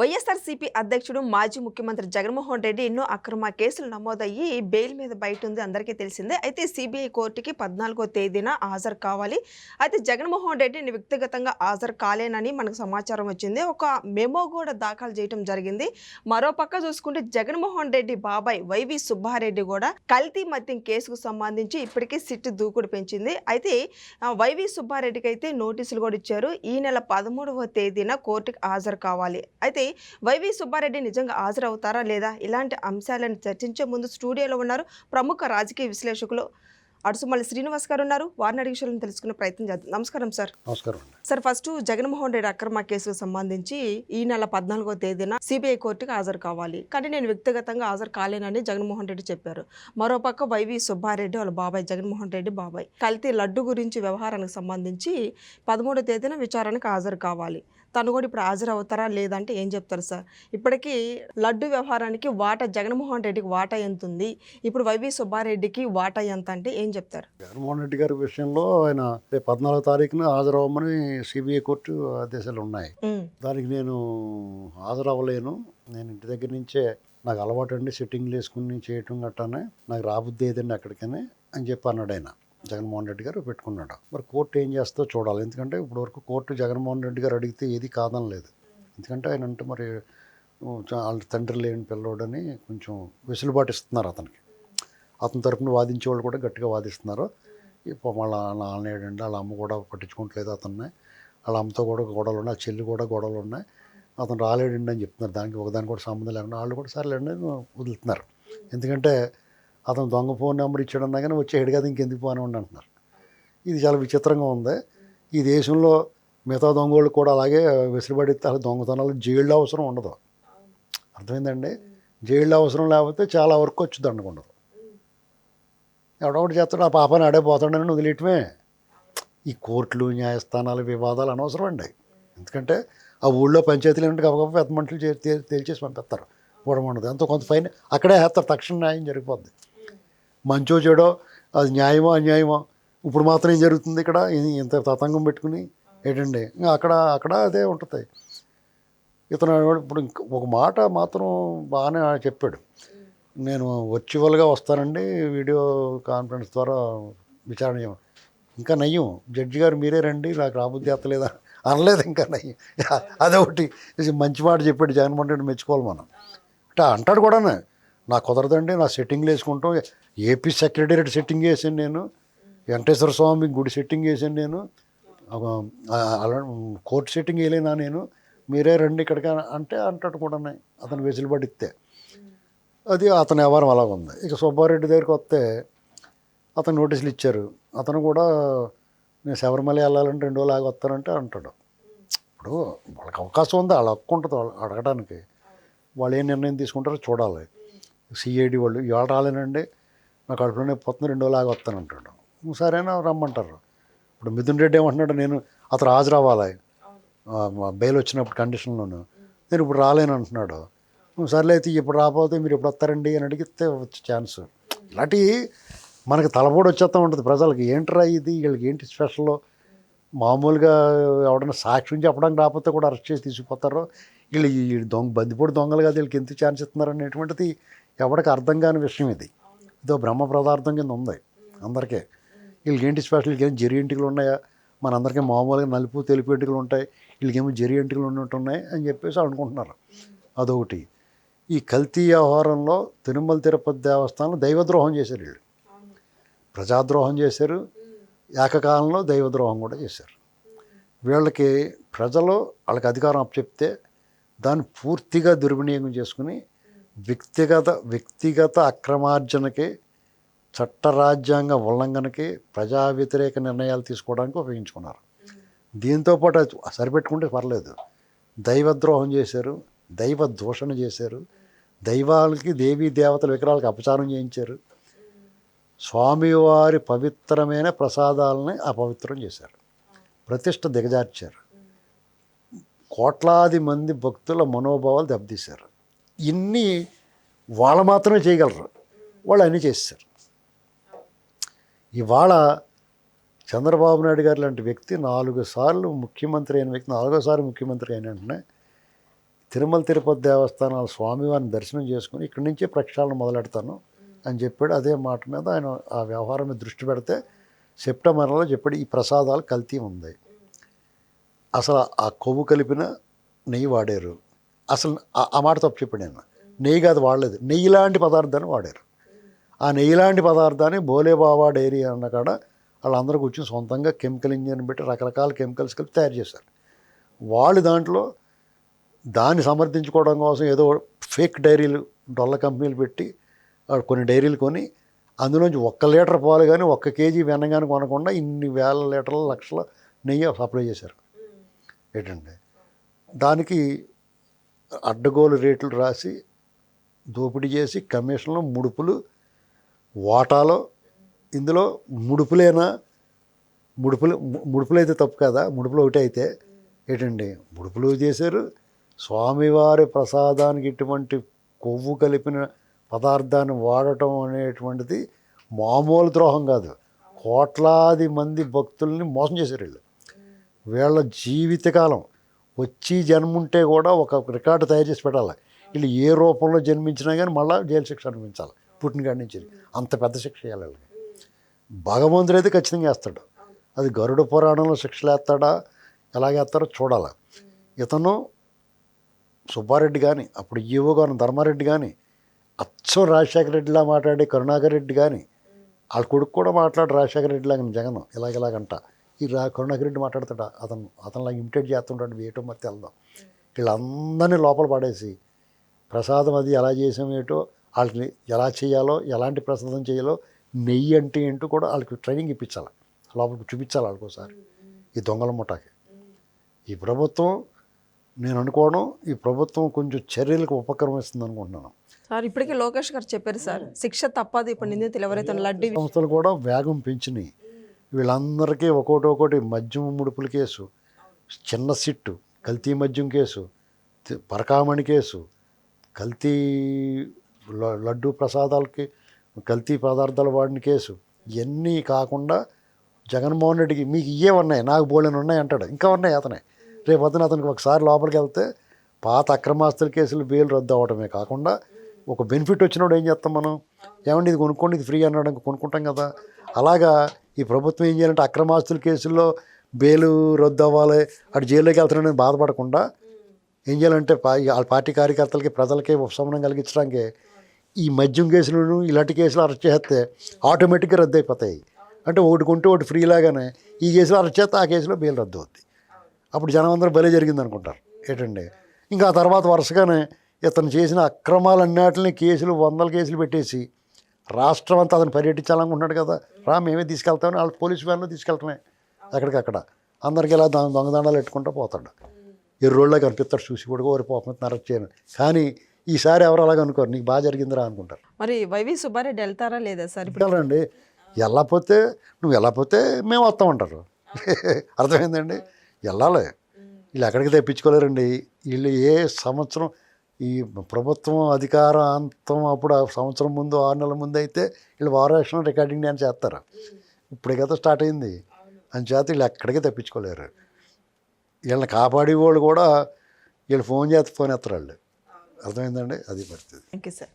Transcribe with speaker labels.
Speaker 1: వైఎస్ఆర్సీపీ అధ్యక్షుడు మాజీ ముఖ్యమంత్రి జగన్మోహన్ రెడ్డి ఎన్నో అక్రమ కేసులు నమోదయ్యి బెయిల్ మీద బయట ఉంది. అందరికీ తెలిసిందే. అయితే సిబిఐ కోర్టుకి పద్నాలుగో తేదీన హాజరు కావాలి. అయితే జగన్మోహన్ రెడ్డిని వ్యక్తిగతంగా హాజరు కాలేనని మనకు సమాచారం వచ్చింది. ఒక మెమో కూడా దాఖలు చేయడం జరిగింది. మరో పక్క చూసుకుంటే జగన్మోహన్ రెడ్డి బాబాయ్ వైవి సుబ్బారెడ్డి కూడా కల్తీ మద్యం కేసుకు సంబంధించి ఇప్పటికే సిట్టు దూకుడు పెంచింది. అయితే వైవి సుబ్బారెడ్డికి అయితే నోటీసులు కూడా ఇచ్చారు. ఈ నెల పదమూడవ తేదీన కోర్టుకు హాజరు కావాలి. అయితే వైవి సుబ్బారెడ్డి నిజంగా హాజరవుతారా లేదా? ఇలాంటి అంశాలను చర్చించే ముందు స్టూడియోలో ఉన్నారు ప్రముఖ రాజకీయ విశ్లేషకులు అడుసుమల్లి శ్రీనివాస్ గారు ఉన్నారు. వారిని అడిగి విషయాలను తెలుసుకునే ప్రయత్నం చేద్దాం. నమస్కారం సార్.
Speaker 2: నమస్కారం
Speaker 1: సార్ ఫస్ట్ జగన్మోహన్ రెడ్డి అక్రమ కేసుకు సంబంధించి ఈ నెల పద్నాలుగో తేదీన సిబిఐ కోర్టుకు హాజరు కావాలి. కానీ నేను వ్యక్తిగతంగా హాజరు కాలేనని జగన్మోహన్ రెడ్డి చెప్పారు. మరోపక్క వైవి సుబ్బారెడ్డి వాళ్ళ బాబాయ్ జగన్మోహన్ రెడ్డి బాబాయ్. కల్తీ లడ్డు గురించి వ్యవహారానికి సంబంధించి పదమూడో తేదీన విచారణకు హాజరు కావాలి. తను కూడా ఇప్పుడు హాజరు అవుతారా లేదంటే ఏం చెప్తారు సార్? ఇప్పటికీ లడ్డు వ్యవహారానికి వాటా జగన్మోహన్ రెడ్డికి వాటా ఎంత ఉంది? ఇప్పుడు వైవి సుబ్బారెడ్డికి వాటా ఎంత అంటే ఏం చెప్తారు?
Speaker 2: జగన్మోహన్ రెడ్డి గారి విషయంలో ఆయన రేపు పద్నాలుగో తారీఖున హాజరవ్వమని సిబిఐ కోర్టు ఆదేశాలు ఉన్నాయి. దానికి నేను హాజరవ్వలేను. నేను ఇంటి దగ్గర నుంచే నాకు అలవాటు అండి సిట్టింగ్లు వేసుకుని చేయటం గట్టానే. నాకు రాబుద్ది ఏదండి అక్కడికనే అని చెప్పి అన్నాడు ఆయన. జగన్మోహన్ రెడ్డి గారు పెట్టుకున్నాడు. మరి కోర్టు ఏం చేస్తో చూడాలి. ఎందుకంటే ఇప్పుడు వరకు కోర్టు జగన్మోహన్ రెడ్డి గారు అడిగితే ఏది కాదనలేదు ఎందుకంటే ఆయన అంటే మరి వాళ్ళ తండ్రి లేని పిల్లోడని కొంచెం వెసులుబాటు ఇస్తున్నారు అతనికి. అతని తరపున వాదించే వాళ్ళు కూడా గట్టిగా వాదిస్తున్నారు. ఇప్పుడు వాళ్ళ నాన్నేడండి వాళ్ళ అమ్మ కూడా పట్టించుకోవట్లేదు అతన్ని. వాళ్ళ అమ్మతో కూడా గొడవలు ఉన్నాయి ఆ చెల్లి కూడా గొడవలు ఉన్నాయి. అతను రాలేడండి అని చెప్తున్నారు. దానికి ఒకదానికి కూడా సంబంధం లేకుండా వాళ్ళు కూడా సరేలేండి వదులుతున్నారు. ఎందుకంటే అతను దొంగ ఫోన్ నెంబర్ ఇచ్చాడన్నా కానీ వచ్చేడు కదా ఇంకెందుకు పోనివ్వండి అంటున్నారు. ఇది చాలా విచిత్రంగా ఉంది. ఈ దేశంలో మిగతా దొంగోళ్ళు కూడా అలాగే వెసులుబడి అలా దొంగతనాలు జైళ్ళు అవసరం ఉండదు. అర్థమైందండి? జైళ్ళు అవసరం లేకపోతే చాలా వరకు వచ్చుద్ది అనుకుండదు ఎవడొకటి చేస్తాడు ఆ పాపని ఆడే పోతాడని వదిలేయటమే. ఈ కోర్టులు న్యాయస్థానాలు వివాదాలు అనవసరం అండి. ఎందుకంటే ఆ ఊళ్ళో పంచాయతీలు ఏంటంటే గబగబా పెద్ద మనుషులు తేల్చేసి పంపిస్తారు. ఉండదు ఎంతో కొంత ఫైన్ అక్కడే వేస్తారు. తక్షణ న్యాయం జరిగిపోద్ది. మంచో చెడో అది న్యాయమో అన్యాయమో. ఇప్పుడు మాత్రం ఏం జరుగుతుంది ఇక్కడ? ఇంత తతంగం పెట్టుకుని ఏంటండి? ఇంకా అక్కడ అక్కడ అదే ఉంటుంది. ఇతను ఇప్పుడు ఒక మాట మాత్రం బాగానే చెప్పాడు. నేను వర్చువల్గా వస్తానండి వీడియో కాన్ఫరెన్స్ ద్వారా విచారణ చేయమని. ఇంకా నయ్యం. జడ్జి గారు మీరే రండి నాకు రాబుద్ధి ఎత్తలేదా అనలేదు ఇంకా నయ్యం. అదొకటి. మంచి మాట చెప్పాడు జగన్మోహన్ రెడ్డి మెచ్చుకోవాలి మనం. అంటే అంటాడు కూడా నా కుదరదండి నా సెట్టింగ్లు వేసుకుంటాం. ఏపీ సెక్రటేరియట్ సెట్టింగ్ వేసాను నేను. వెంకటేశ్వర స్వామి గుడి సెట్టింగ్ వేసాను నేను. అలా కోర్టు సెట్టింగ్ వేయలేనా నేను? మీరే రండి ఇక్కడికి అంటే అంటాడు కూడా అతను వెసులు ఇస్తే. అది అతని వ్యవహారం అలాగ ఉంది. ఇక సుబ్బారెడ్డి దగ్గరికి వస్తే అతను నోటీసులు ఇచ్చారు. అతను కూడా నేను శబరిమల వెళ్ళాలంటే రెండు రోజులు ఆగి వస్తానంటే అంటాడు. ఇప్పుడు వాళ్ళకి అవకాశం ఉంది. వాళ్ళు హక్కు ఉంటుంది వాళ్ళు అడగడానికి. వాళ్ళు ఏం నిర్ణయం తీసుకుంటారో చూడాలి. సిఐడి వాళ్ళు ఇవాళ రాలేనండి నాకు కడుపులో నొప్పి పోతుంది రెండు రోజులు ఆగి వస్తానంటాడు సరేనా రమ్మంటారు. ఇప్పుడు మిథున్ రెడ్డి ఏమంటున్నాడు నేను అతను హాజరు మా బెయిల్ వచ్చినప్పుడు కండిషన్లోను. నేను ఇప్పుడు రాలేను అంటున్నాడు. "ఉం, సర్లే అయితే ఇప్పుడు రాకపోతే మీరు ఎప్పుడు వస్తారండి అని అడిగితే వచ్చే ఛాన్స్. ఇలాంటి మనకి తలపోటు వచ్చేస్తూ ఉంటుంది ప్రజలకి. ఏంట్రా ఇది? వీళ్ళకి ఏంటి స్పెషల్? మామూలుగా ఎవడన్నా సాక్ష్యం చెప్పడానికి రాకపోతే కూడా అరెస్ట్ చేసి తీసుకుపోతారు. వీళ్ళు ఈ దొంగ బందిపోటు దొంగలు కాదు వీళ్ళకి ఎంత ఛాన్స్ ఇస్తున్నారు అనేటువంటిది ఎవరికి అర్థం కాని విషయం ఇది. ఇదో బ్రహ్మ పదార్థం కింద ఉంది. అందరికీ. వీళ్ళకేంటి స్పెషల్ వీళ్ళకి జరి ఇంటికలు ఉన్నాయా? మనందరికీ మామూలుగా నలుపు తెలుపు ఎంటికలు ఉంటాయి. వీళ్ళకేమో జరి ఎంటికలు ఉన్నట్టు ఉన్నాయి అని చెప్పేసి అనుకుంటున్నారు. అదొకటి. ఈ కల్తీ వ్యవహారంలో తిరుమల తిరుపతి దేవస్థానంలో దైవద్రోహం చేశారు వీళ్ళు. ప్రజాద్రోహం చేశారు. ఏకకాలంలో దైవద్రోహం కూడా చేశారు. వీళ్ళకి ప్రజలు వాళ్ళకి అధికారం అప్పచెప్తే దాన్ని పూర్తిగా దుర్వినియోగం చేసుకుని వ్యక్తిగత వ్యక్తిగత అక్రమార్జనకి చట్ట రాజ్యాంగ ఉల్లంఘనకి ప్రజా వ్యతిరేక నిర్ణయాలు తీసుకోవడానికి ఉపయోగించుకున్నారు. దీంతోపాటు అది సరిపెట్టుకుంటే పర్లేదు. దైవద్రోహం చేశారు దైవ దూషణ చేశారు దైవాలకి దేవీ దేవతల విగ్రహాలకు అపచారం చేయించారు. స్వామివారి పవిత్రమైన ప్రసాదాలని అపవిత్రం చేశారు. ప్రతిష్ట దిగజార్చారు. కోట్లాది మంది భక్తుల మనోభావాలు దెబ్బతీశారు. ఇన్ని వాళ్ళు మాత్రమే చేయగలరు. వాళ్ళు అన్నీ చేస్తారు ఇవాళ చంద్రబాబు నాయుడు గారు లాంటి వ్యక్తి నాలుగు సార్లు ముఖ్యమంత్రి అయిన వ్యక్తి నాలుగోసారి ముఖ్యమంత్రి అయిన వెంటనే తిరుమల తిరుపతి దేవస్థానాల స్వామివారిని దర్శనం చేసుకుని ఇక్కడి నుంచే ప్రక్షాళన మొదలెడతాను అని చెప్పాడు. అదే మాట మీద ఆయన ఆ వ్యవహారం మీద దృష్టి పెడితే సెప్టెంబర్లో చెప్పాడు ఈ ప్రసాదాలు కల్తీ ఉంది. అసలు ఆ కొవ్వు కలిపిన నెయ్యి వాడారు. అసలు ఆ- మాట తప్పు చెప్పాడు నేను. నెయ్యి కాదు వాడలేదు. నెయ్యి లాంటి పదార్థాన్ని వాడారు. ఆ నెయ్యి లాంటి పదార్థాన్ని బోలేబాబా డైరీ అన్న కాడ వాళ్ళందరూ కూర్చొని సొంతంగా కెమికల్ ఇంజిన్ పెట్టి రకరకాల కెమికల్స్ కలిపి తయారు చేశారు. వాళ్ళు దాంట్లో దాన్ని సమర్థించుకోవడం కోసం ఏదో ఫేక్ డైరీలు డొల్ల కంపెనీలు పెట్టి కొన్ని డైరీలు కొని అందులోంచి ఒక్క లీటర్ పాలు కానీ ఒక్క కేజీ వెన్న కానీ కొనకుండా ఇన్ని వేల లీటర్ల లక్షల నెయ్యి సప్లై చేశారు. ఏంటండి దానికి అడ్డగోలు రేట్లు రాసి దోపిడీ చేసి కమిషన్లు ముడుపులు వాటాలో ఇందులో ముడుపులేనా? ముడుపులు ముడుపులైతే ముడుపులు అయితే తప్పు కదా? ముడుపులు ఒకటి అయితే. ఏంటండి? ముడుపులు చేశారు. స్వామివారి ప్రసాదానికి ఇటువంటి కొవ్వు కలిపిన పదార్థాన్ని వాడటం అనేటువంటిది మామూలు ద్రోహం కాదు. కోట్లాది మంది భక్తుల్ని మోసం చేశారు వీళ్ళు. వీళ్ళ జీవితకాలం వచ్చి జన్ముంటే కూడా ఒక రికార్డు తయారు చేసి పెట్టాలి. వీళ్ళు ఏ రూపంలో జన్మించినా కానీ మళ్ళీ జైలు శిక్ష అనిపించాలి పుట్టినకాడి నుంచి అంత పెద్ద శిక్ష చేయాలి భగవంతుడు అయితే ఖచ్చితంగా వేస్తాడు. అది గరుడ పురాణంలో శిక్షలు వేస్తాడా? ఎలాగేస్తారో చూడాలి. ఇతను సుబ్బారెడ్డి కానీ అప్పుడు ఈవో గారు ధర్మారెడ్డి కానీ అచ్చం రాజశేఖర రెడ్డిలా మాట్లాడే కరుణాకర్ రెడ్డి కానీ వాళ్ళ కొడుకు కూడా మాట్లాడు రాజశేఖర రెడ్డి జగన్. ఇలాగ ఇలాగంట ఈ రా కరుణాకర్ రెడ్డి మాట్లాడతాడు? అతను అతనిలాగా ఇమిటేట్ చేస్తుంటాడు ఏటో మరి తెలదాం? వీళ్ళందరినీ లోపల పడేసి ప్రసాదం అది ఎలా చేసాం ఏటో వాళ్ళకి ఎలా చేయాలో ఎలాంటి ప్రసాదం చేయాలో నెయ్యి అంటే ఏంటో కూడా వాళ్ళకి ట్రైనింగ్ ఇప్పించాలి. లోపలికి చూపించాలి వాళ్ళకి ఒకసారి. ఈ దొంగల ముఠాకి. ఈ ప్రభుత్వం నేను అనుకోవడం ఈ ప్రభుత్వం కొంచెం చర్యలకు ఉపక్రమిస్తుంది అనుకుంటున్నాను.
Speaker 1: సార్ ఇప్పటికే లోకేష్ గారు చెప్పారు సార్ శిక్ష తప్పదు ఇప్పుడు నిందితులు ఎవరైతే లడ్డు
Speaker 2: సంస్థలు కూడా వేగం పెంచినాయి. వీళ్ళందరికీ ఒక్కోటి ఒకటి మద్యం ముడుపుల కేసు చిన్న సిట్టు కల్తీ మద్యం కేసు పరకామణి కేసు కల్తీ లడ్డు ప్రసాదాలకి కల్తీ పదార్థాలు వాడిన కేసు ఇవన్నీ కాకుండా జగన్మోహన్ రెడ్డికి మీకు ఇవే ఉన్నాయి నాకు బోళని ఉన్నాయి అంటాడు. ఇంకా ఉన్నాయి అతనే. రేపు పొద్దున అతనికి ఒకసారి లోపలికి వెళ్తే పాత అక్రమాస్తుల కేసులు బెయిల్ రద్దు అవడమే కాకుండా ఒక బెనిఫిట్ వచ్చినప్పుడు ఏం చేస్తాం మనం? ఏమండి ఇది కొనుక్కోండి ఇది ఫ్రీ అన్నాడు కొనుక్కుంటాం కదా. అలాగా ఈ ప్రభుత్వం ఏం చేయాలంటే అక్రమాస్తుల కేసుల్లో బెయిల్ రద్దు అవ్వాలి అటు జైల్లోకి వెళ్తున్నాడని బాధపడకుండా ఏం చేయాలంటే వాళ్ళ పార్టీ కార్యకర్తలకి ప్రజలకి ఉపశమనం కలిగించడానికి ఈ మద్యం కేసులను ఇలాంటి కేసులు అరెస్ట్ చేస్తే ఆటోమేటిక్గా రద్దు అయిపోతాయి అంటే ఒకటి కొంటే ఒకటి ఫ్రీ లాగానే ఈ కేసులో అరెస్ట్ చేస్తే ఆ కేసులో బెయిల్ రద్దు అవుద్ది అప్పుడు జనం అందరూ బలే జరిగింది అనుకుంటారు ఏంటండి? ఇంకా ఆ తర్వాత వరుసగానే ఇతను చేసిన అక్రమాలన్నిటిని కేసులు వందల కేసులు పెట్టేసి రాష్ట్రం అంతా అతను పర్యటించాలనుకుంటున్నాడు కదా. రా మేమే తీసుకెళ్తామని వాళ్ళ పోలీసు వ్యాన్లో తీసుకెళ్తామే. ఎక్కడికక్కడ అందరికి ఇలా దొంగ దొంగదండాలు పెట్టుకుంటూ పోతాడు. ఎర్రోళ్ళ కనిపిస్తాడు చూసి కూడా ఓరి పాపం అరెస్ట్ చేయను. కానీ ఈసారి ఎవరు అలాగ అనుకోరు నీకు బాగా జరిగిందిరా అనుకుంటారు.
Speaker 1: మరి వైవి సుబ్బారెడ్డి వెళ్తారా లేదా సార్ ఇప్పుడు?
Speaker 2: వెళ్ళండి వెళ్ళకపోతే నువ్వు వెళ్ళకపోతే మేము వస్తామంటారు అర్థమైందండి? వెళ్ళాలి. వీళ్ళు ఎక్కడికి తెప్పించుకోలేరండి. వీళ్ళు ఏ సంవత్సరం ఈ ప్రభుత్వం అధికారాంతం అప్పుడు ఆ సంవత్సరం ముందు ఆరు నెలల ముందు అయితే వీళ్ళు వారాక్షణ రికార్డింగ్ డ్యాన్స్ చేస్తారు. ఇప్పుడే కదా స్టార్ట్ అయింది. అని చేత వీళ్ళు ఎక్కడికి తెప్పించుకోలేరు. వీళ్ళని కాపాడే వాళ్ళు కూడా వీళ్ళు ఫోన్ చేస్తే ఫోన్ ఎత్తరాళ్ళు అర్థమైందండి? అది పరిస్థితి.
Speaker 1: Thank you sir.